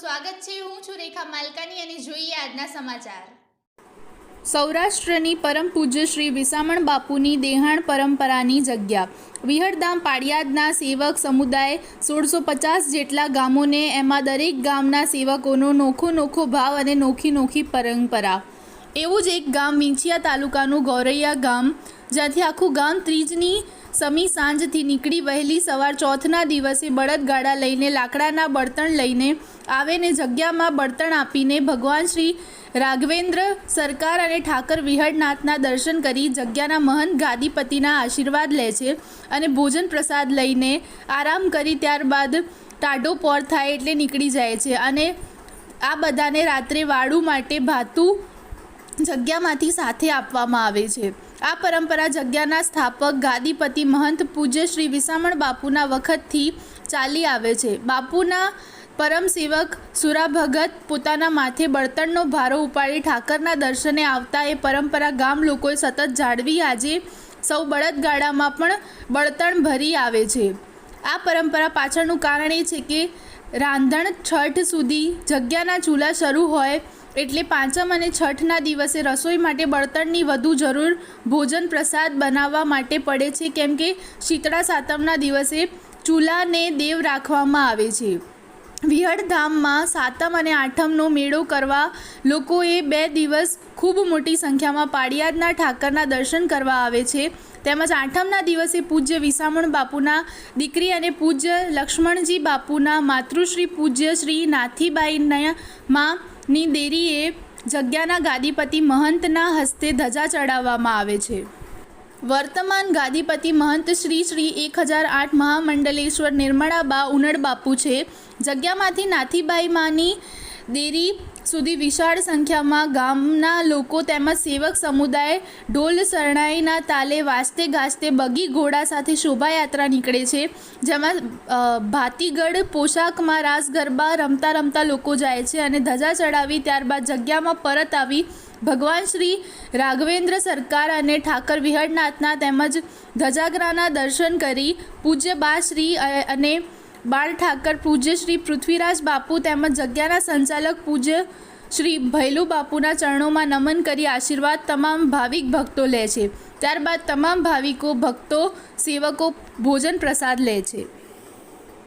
સ્વાગત છે. હું છું રેખા માલકાની અને જોઈએ આજના સમાચાર. સૌરાષ્ટ્રની પરમ પૂજ્ય શ્રી વિસામણ બાપુની દેહાણ પરંપરાની જગ્યા. વિહળધામ પાડિયાદના સેવક સમુદાય સોળસો પચાસ જેટલા ગામોને એમાં દરેક ગામના સેવકોનો નોખો નોખો ભાવ અને નોખી નોખી પરંપરા. એવું જ એક ગામ વિંછિયા તાલુકાનું ગૌરૈયા ગામ, જ્યાંથી આખું ગામ ત્રીજની સમી સાંજથી નીકળી વહેલી સવાર ચોથના દિવસે બળદગાડા લઈને લાકડાના બળતણ લઈને આવે ને જગ્યામાં બળતણ આપીને ભગવાન શ્રી રાઘવેન્દ્ર સરકાર અને ઠાકર વિહળનાથના દર્શન કરી જગ્યાના મહંત ગાદીપતિના આશીર્વાદ લે છે અને ભોજન પ્રસાદ લઈને આરામ કરી ત્યારબાદ ટાઢો પોર થાય એટલે નીકળી જાય છે. અને આ બધાને રાત્રે વાડું માટે ભાતું જગ્યામાંથી સાથે આપવામાં આવે છે. આ પરંપરા જગ્યાના સ્થાપક ગાદીપતિ મહંત પૂજ્ય શ્રી વિસામણ બાપુના વખતથી ચાલી આવે છે. બાપુના પરમ સેવક સુરા ભગત પોતાના માથે બળતણનો ભારો ઉપાડી ઠાકરના દર્શને આવતા એ પરંપરા ગામ લોકોએ સતત જાળવી. આજે સૌ બળદગાડામાં પણ બળતણ ભરી આવે છે. આ પરંપરા પાછળનું કારણ એ છે કે રાંધણ છઠ સુધી જગ્યાના ચૂલા શરૂ હોય એટલે પાંચમ અને છઠના દિવસે રસોઈ માટે બળતણની વધુ જરૂર ભોજન પ્રસાદ બનાવવા માટે પડે છે, કેમ કે શીતળા સાતમના દિવસે ચૂલાને દેવ રાખવામાં આવે છે. વિહળધામમાં સાતમ અને આઠમનો મેળો કરવા લોકોએ બે દિવસ ખૂબ મોટી સંખ્યામાં પાડિયાદના ઠાકરના દર્શન કરવા આવે છે. તેમજ આઠમના દિવસે પૂજ્ય વિસામણ બાપુના દીકરી અને પૂજ્ય લક્ષ્મણજી બાપુના માતૃશ્રી પૂજ્ય શ્રી નાથીબાઈના માની દેરીએ જગ્યાના ગાદીપતિ મહંતના હસ્તે ધજા ચડાવવામાં આવે છે. વર્તમાન ગાદીપતિ મહંત શ્રી શ્રી એક હજાર આઠ મહામંડલેશ્વર નિર્મળાબા ઉનડબાપુ છે. જગ્યામાંથી નાથીબાઈ માની દેરી સુધી વિશાળ સંખ્યામાં ગામના લોકો તેમજ સેવક સમુદાય ઢોલ શરણાઈના તાલે વાજતે ગાજતે બગી ઘોડા સાથે શોભાયાત્રા નીકળે છે. જેમાં ભાતીગઢ પોશાકમાં રાસ ગરબા રમતા રમતા લોકો જાય છે અને ધજા ચડાવી ત્યારબાદ જગ્યામાં પરત આવી ભગવાન શ્રી રાઘવેન્દ્ર સરકાર અને ઠાકર વિહળનાથના તેમજ ધજાગરાના દર્શન કરી પૂજ્ય બા શ્રી અને બાળ ઠાકર પૂજ્ય શ્રી પૃથ્વીરાજ બાપુ તેમજ જગ્યાના સંચાલક પૂજ્ય શ્રી ભૈલુ બાપુના ચરણોમાં નમન કરી આશીર્વાદ તમામ ભાવિક ભક્તો લે છે. ત્યારબાદ તમામ ભાવિકો, ભક્તો, સેવકો ભોજન પ્રસાદ લે છે.